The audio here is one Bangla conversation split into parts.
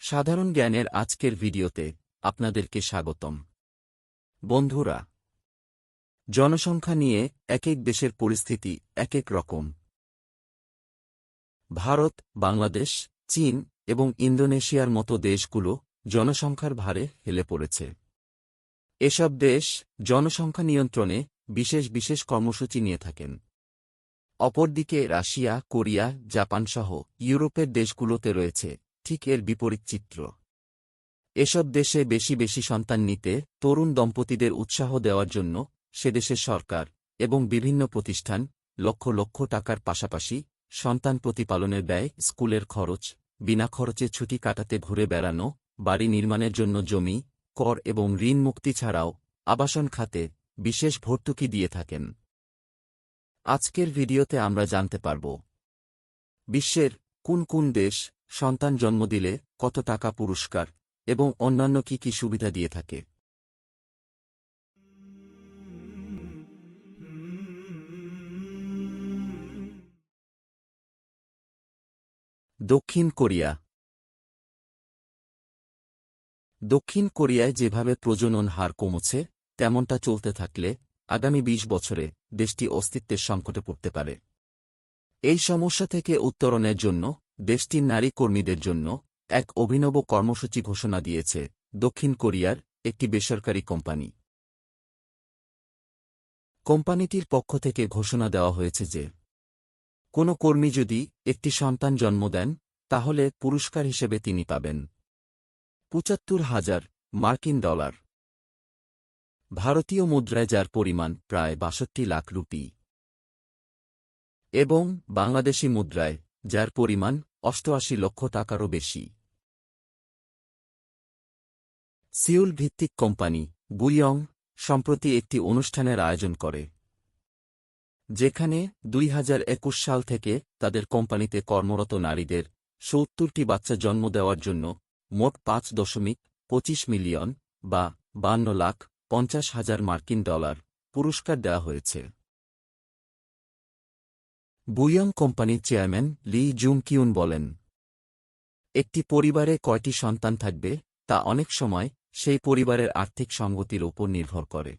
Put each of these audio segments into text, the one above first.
সাধারণ জ্ঞানের আজকের ভিডিওতে আপনাদেরকে স্বাগতম। বন্ধুরা, জনসংখ্যা নিয়ে এক এক দেশের পরিস্থিতি এক এক রকম। ভারত, বাংলাদেশ, চীন এবং ইন্দোনেশিয়ার মতো দেশগুলো জনসংখ্যার ভারে হেলে পড়েছে। এসব দেশ জনসংখ্যা নিয়ন্ত্রণে বিশেষ বিশেষ কর্মসূচি নিয়ে থাকেন। অপরদিকে রাশিয়া, কোরিয়া, জাপানসহ ইউরোপের দেশগুলোতে রয়েছে ঠিক এর বিপরীত চিত্র। এসব দেশে বেশি বেশি সন্তান নিতে, তরুণ দম্পতিদের উৎসাহ দেওয়ার জন্য সে দেশের সরকার এবং বিভিন্ন প্রতিষ্ঠান লক্ষ লক্ষ টাকার পাশাপাশি সন্তান প্রতিপালনের ব্যয়, স্কুলের খরচ, বিনা খরচে ছুটি কাটাতে ঘুরে বেড়ানো, বাড়ি নির্মাণের জন্য জমি, কর এবং ঋণ মুক্তি ছাড়াও আবাসন খাতে বিশেষ ভর্তুকি দিয়ে থাকেন। আজকের ভিডিওতে আমরা জানতে পারব, বিশ্বের কোন কোন দেশ সন্তান জন্ম দিলে কত টাকা পুরস্কার এবং অন্যান্য কি কি সুবিধা দিয়ে থাকে? দক্ষিণ কোরিয়া। দক্ষিণ কোরিয়ায় যেভাবে প্রজনন হার কমছে, তেমনটা চলতে থাকলে আগামী ২০ বছরে দেশটি অস্তিত্বের সংকটে পড়তে পারে। এই সমস্যা থেকে উত্তরণের জন্য দেশটির নারী কর্মীদের জন্য এক অভিনব কর্মসূচি ঘোষণা দিয়েছে দক্ষিণ কোরিয়ার একটি বেসরকারি কোম্পানি। কোম্পানিটির পক্ষ থেকে ঘোষণা দেওয়া হয়েছে যে, কোনো কর্মী যদি একটি সন্তান জন্ম দেন, তাহলে পুরস্কার হিসেবে তিনি পাবেন। পঁচাত্তর হাজার মার্কিন ডলার। ভারতীয় মুদ্রায় যার পরিমাণ প্রায় বাষট্টি লাখ রুপি। এবং বাংলাদেশি মুদ্রায় যার পরিমাণ অষ্টআশি লক্ষ টাকারও বেশি। সিউল ভিত্তিক কোম্পানি বুইয়ং সম্প্রতি একটি অনুষ্ঠানের আয়োজন করে। যেখানে দুই হাজার একুশ সাল থেকে তাদের কোম্পানিতে কর্মরত নারীদের সত্তরটি বাচ্চা জন্ম দেওয়ার জন্য মোট পাঁচ দশমিক পঁচিশ মিলিয়ন বা বান্ন লাখ পঞ্চাশ হাজার মার্কিন ডলার পুরস্কার দেওয়া হয়েছে। বুইয়ং কোম্পানির চেয়ারম্যান লি জুং কিউন বলেন, একটি পরিবারে কয়টি সন্তান থাকবে, তা অনেক সময় সেই পরিবারের আর্থিক সঙ্গতির উপর নির্ভর করে।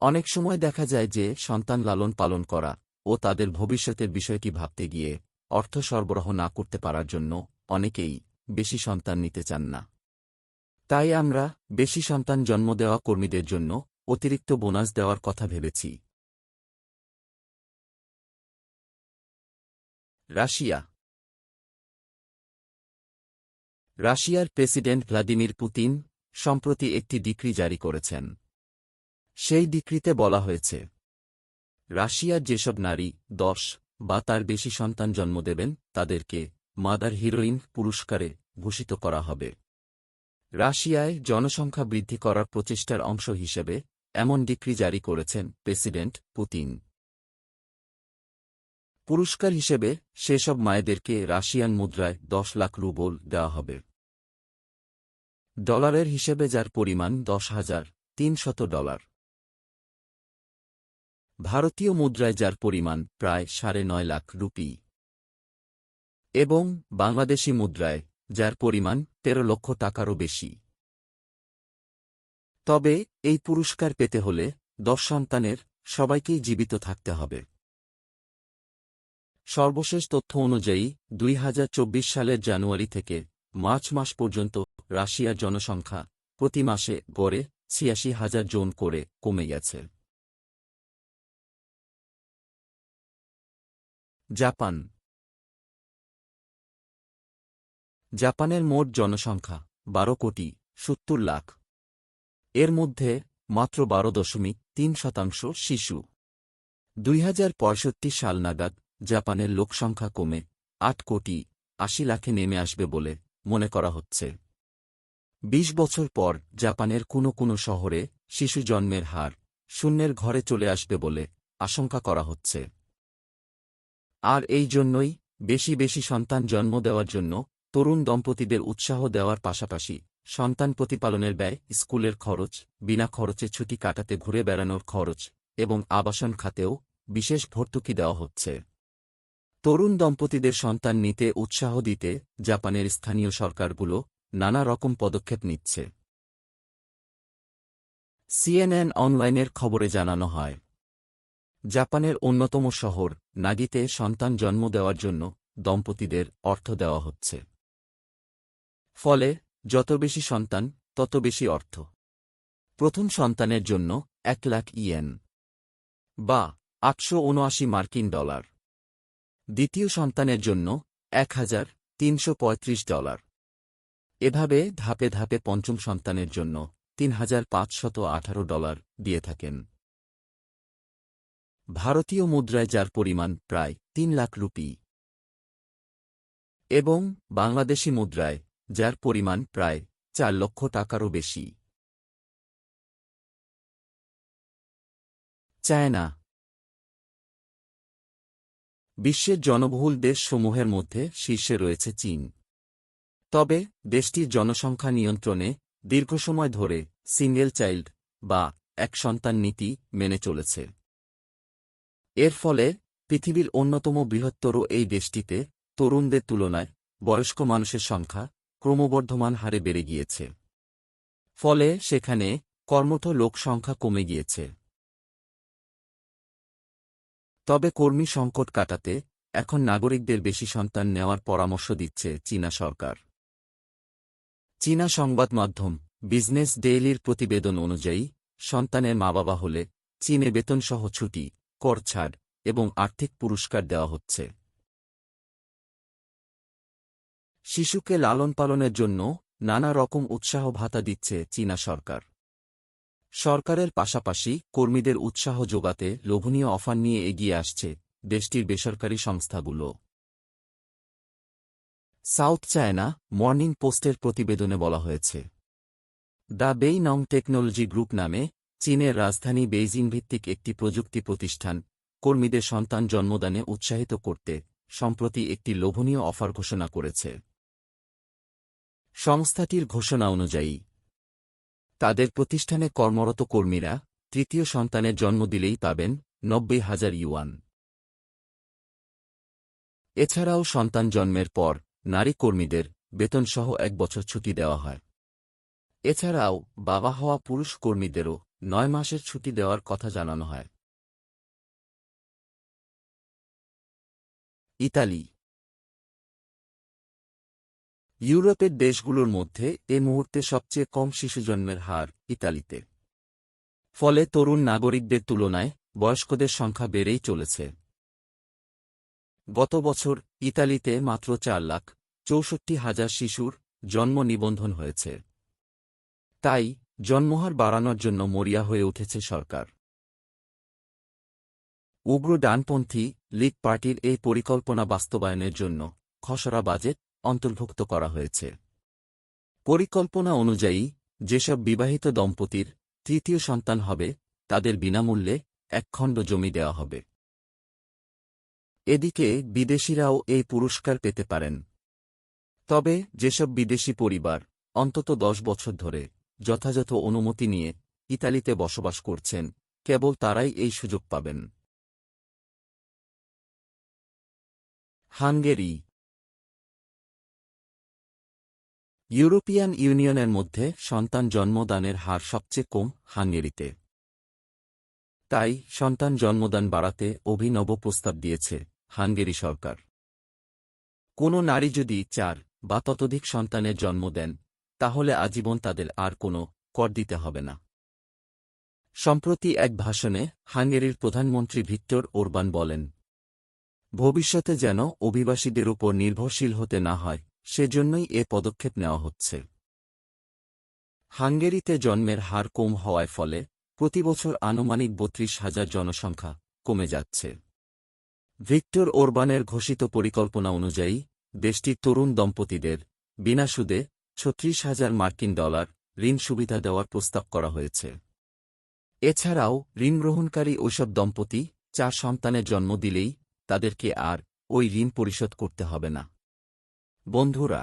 অনেক সময় দেখা যায় যে সন্তান লালন পালন করা ও তাদের ভবিষ্যতের বিষয়টি ভাবতে গিয়ে অর্থ সরবরাহ না করতে পারার জন্য অনেকেই বেশি সন্তান নিতে চান না। তাই আমরা বেশি সন্তান জন্ম দেওয়া কর্মীদের জন্য অতিরিক্ত বোনাস দেওয়ার কথা ভেবেছি। রাশিয়া। রাশিয়ার প্রেসিডেন্ট ভ্লাদিমির পুতিন সম্প্রতি একটি ডিক্রি জারি করেছেন। সেই ডিক্রিতে বলা হয়েছে, রাশিয়ার যেসব নারী, দশ, বা তার বেশি সন্তান জন্ম দেবেন, তাদেরকে মাদার হিরোইন পুরস্কারে ভূষিত করা হবে। রাশিয়ায় জনসংখ্যা বৃদ্ধি করার প্রচেষ্টার অংশ হিসেবে এমন ডিক্রি জারি করেছেন প্রেসিডেন্ট পুতিন। পুরস্কার হিসেবে সেসব মায়েদেরকে রাশিয়ান মুদ্রায় দশ লাখ রুবল দেওয়া হবে। ডলারের হিসেবে যার পরিমাণ দশ হাজার তিনশত ডলার। ভারতীয় মুদ্রায় যার পরিমাণ প্রায় সাড়ে নয় লাখ রুপি। এবং বাংলাদেশি মুদ্রায় যার পরিমাণ তেরো লক্ষ টাকারও বেশি। তবে এই পুরস্কার পেতে হলে দশ সন্তানের সবাইকেই জীবিত থাকতে হবে। সর্বশেষ তথ্য অনুযায়ী, দুই হাজার চব্বিশ সালের জানুয়ারি থেকে মার্চ মাস পর্যন্ত রাশিয়ার জনসংখ্যা প্রতি মাসে গড়ে ছিয়াশি হাজার জন করে কমে গেছে। জাপান। জাপানের মোট জনসংখ্যা বারো কোটি সত্তর লাখ। এর মধ্যে মাত্র বারো দশমিক তিন শতাংশ শিশু। দুই হাজার পঁয়ষট্টি সাল নাগাদ জাপানের লোকসংখ্যা কমে, আট কোটি আশি লাখে নেমে আসবে বলে মনে করা হচ্ছে। ২০ বছর পর জাপানের কোনো কোনো শহরে শিশু জন্মের হার শূন্যের ঘরে চলে আসবে বলে আশঙ্কা করা হচ্ছে। আর এই জন্যই বেশি বেশি সন্তান জন্ম দেওয়ার জন্য তরুণ দম্পতিদের উৎসাহ দেওয়ার পাশাপাশি সন্তান প্রতিপালনের ব্যয়, স্কুলের খরচ, বিনা খরচে ছুটি কাটাতে ঘুরে বেড়ানোর খরচ এবং আবাসন খাতেও বিশেষ ভর্তুকি দেওয়া হচ্ছে। তরুণ দম্পতিদের সন্তান নিতে উৎসাহ দিতে জাপানের স্থানীয় সরকারগুলো নানা রকম পদক্ষেপ নিচ্ছে। সিএনএন অনলাইনের খবরে জানানো হয়, জাপানের অন্যতম শহর নাগিতে সন্তান জন্ম দেওয়ার জন্য দম্পতিদের অর্থ দেওয়া হচ্ছে। ফলে যত বেশি সন্তান, তত বেশি অর্থ। প্রথম সন্তানের জন্য এক লাখ ইয়েন বা আটশো উনআশি মার্কিন ডলার। দ্বিতীয় সন্তানের জন্য এক হাজার তিনশো পঁয়ত্রিশ ডলার। এভাবে ধাপে ধাপে পঞ্চম সন্তানের জন্য তিন হাজার পাঁচশত আঠারো ডলার দিয়ে থাকেন। ভারতীয় মুদ্রায় যার পরিমাণ প্রায় তিন লাখ রুপি। এবং বাংলাদেশি মুদ্রায় যার পরিমাণ প্রায় চার লক্ষ টাকারও বেশি। চায়না বিশ্বের জনবহুল দেশসমূহের মধ্যে শীর্ষে রয়েছে চীন। তবে, দেশটির জনসংখ্যা নিয়ন্ত্রণে দীর্ঘ সময় ধরে সিঙ্গেল চাইল্ড বা এক সন্তান নীতি মেনে চলেছে। এর ফলে পৃথিবীর অন্যতম বৃহত্তর এই দেশটিতে তরুণদের তুলনায় বয়স্ক মানুষের সংখ্যা ক্রমবর্ধমান হারে বেড়ে গিয়েছে। ফলে সেখানে কর্মঠ লোক সংখ্যা কমে গিয়েছে। তবে কর্মী সংকট কাটাতে এখন নাগরিকদের বেশি সন্তান নেওয়ার পরামর্শ দিচ্ছে চীনা সরকার। চীনা সংবাদ মাধ্যম বিজনেস ডেইলির প্রতিবেদন অনুযায়ী সন্তানের মা বাবা হলে চীনে বেতনসহ ছুটি, কর ছাড় এবং আর্থিক পুরস্কার দেওয়া হচ্ছে। শিশুকে লালন পালনের জন্য নানা রকম উৎসাহ ভাতা দিচ্ছে চীনা সরকার। সরকারের পাশাপাশি কর্মীদের উৎসাহ যোগাতে লোভনীয় অফার নিয়ে এগিয়ে আসছে দেশটির বেসরকারি সংস্থাগুলো। সাউথ চায়না মর্নিং পোস্টের প্রতিবেদনে বলা হয়েছে। দ্য বেই নং টেকনোলজি গ্রুপ নামে চীনের রাজধানী বেইজিং ভিত্তিক একটি প্রযুক্তি প্রতিষ্ঠান কর্মীদের সন্তান জন্মদানে উৎসাহিত করতে সম্প্রতি একটি লোভনীয় অফার ঘোষণা করেছে। সংস্থাটির ঘোষণা অনুযায়ী তাদের প্রতিষ্ঠানে কর্মরত কর্মীরা তৃতীয় সন্তানের জন্ম দিলেই পাবেন নব্বই হাজার ইউয়ান। এছাড়াও সন্তান জন্মের পর নারী কর্মীদের বেতনসহ এক বছর ছুটি দেওয়া হয়। এছাড়াও বাবা হওয়া পুরুষ কর্মীদেরও নয় মাসের ছুটি দেওয়ার কথা জানানো হয়। ইতালি ইউরোপের দেশগুলোর মধ্যে এ মুহূর্তে সবচেয়ে কম শিশু জন্মের হার ইতালিতে। ফলে তরুণ নাগরিকদের তুলনায় বয়স্কদের সংখ্যা বেড়েই চলেছে। গত বছর ইতালিতে মাত্র চার লাখ চৌষট্টি হাজার শিশুর জন্ম নিবন্ধন হয়েছে। তাই জন্মহার বাড়ানোর জন্য মরিয়া হয়ে উঠেছে সরকার। উগ্র ডানপন্থী লীগ পার্টির এই পরিকল্পনা বাস্তবায়নের জন্য খসড়া বাজেট অন্তর্ভুক্ত করা হয়েছে। পরিকল্পনা অনুযায়ী, যেসব বিবাহিত দম্পতির তৃতীয় সন্তান হবে, তাদের বিনামূল্যে একখণ্ড জমি দেওয়া হবে। এদিকে বিদেশিরাও এই পুরস্কার পেতে পারেন। তবে যেসব বিদেশি পরিবার অন্তত দশ বছর ধরে যথাযথ অনুমতি নিয়ে ইতালিতে বসবাস করছেন, কেবল তারাই এই সুযোগ পাবেন। হাঙ্গেরি ইউরোপিয়ান ইউনিয়নের মধ্যে সন্তান জন্মদানের হার সবচেয়ে কম হাঙ্গেরিতে। তাই সন্তান জন্মদান বাড়াতে অভিনব প্রস্তাব দিয়েছে হাঙ্গেরি সরকার। কোনো নারী যদি চার বা ততোধিক সন্তানের জন্ম দেন, তাহলে আজীবন তাদের আর কোনো কর দিতে হবে না। সম্প্রতি এক ভাষণে হাঙ্গেরির প্রধানমন্ত্রী ভিক্টর ওরবান বলেন, ভবিষ্যতে যেন অভিবাসীদের উপর নির্ভরশীল হতে না হয় সেজন্যই এ পদক্ষেপ নেওয়া হচ্ছে। হাঙ্গেরিতে জন্মের হার কম হওয়ার ফলে প্রতিবছর আনুমানিক বত্রিশ হাজার জনসংখ্যা কমে যাচ্ছে। ভিক্টর ওরবানের ঘোষিত পরিকল্পনা অনুযায়ী দেশটির তরুণ দম্পতিদের বিনা সুদে ছত্রিশ হাজার মার্কিন ডলার ঋণ সুবিধা দেওয়ার প্রস্তাব করা হয়েছে। এছাড়াও, ঋণ গ্রহণকারী ওইসব দম্পতি চার সন্তানের জন্ম দিলেই তাদেরকে আর ওই ঋণ পরিশোধ করতে হবে না। বন্ধুরা,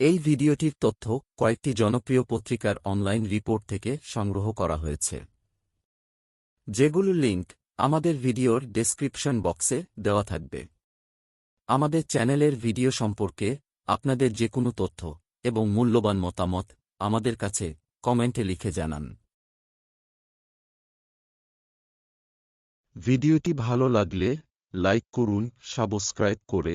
এই ভিডিওটির তথ্য কয়েকটি জনপ্রিয় পত্রিকার অনলাইন রিপোর্ট থেকে সংগ্রহ করা হয়েছে। যেগুলো লিঙ্ক আমাদের ভিডিওর ডেসক্রিপশন বক্সে দেওয়া থাকবে। আমাদের চ্যানেলের ভিডিও সম্পর্কে আপনাদের যে কোনো তথ্য এবং মূল্যবান মতামত আমাদের কাছে কমেন্টে লিখে জানান। ভিডিওটি ভালো লাগলে লাইক করুন, সাবস্ক্রাইব করে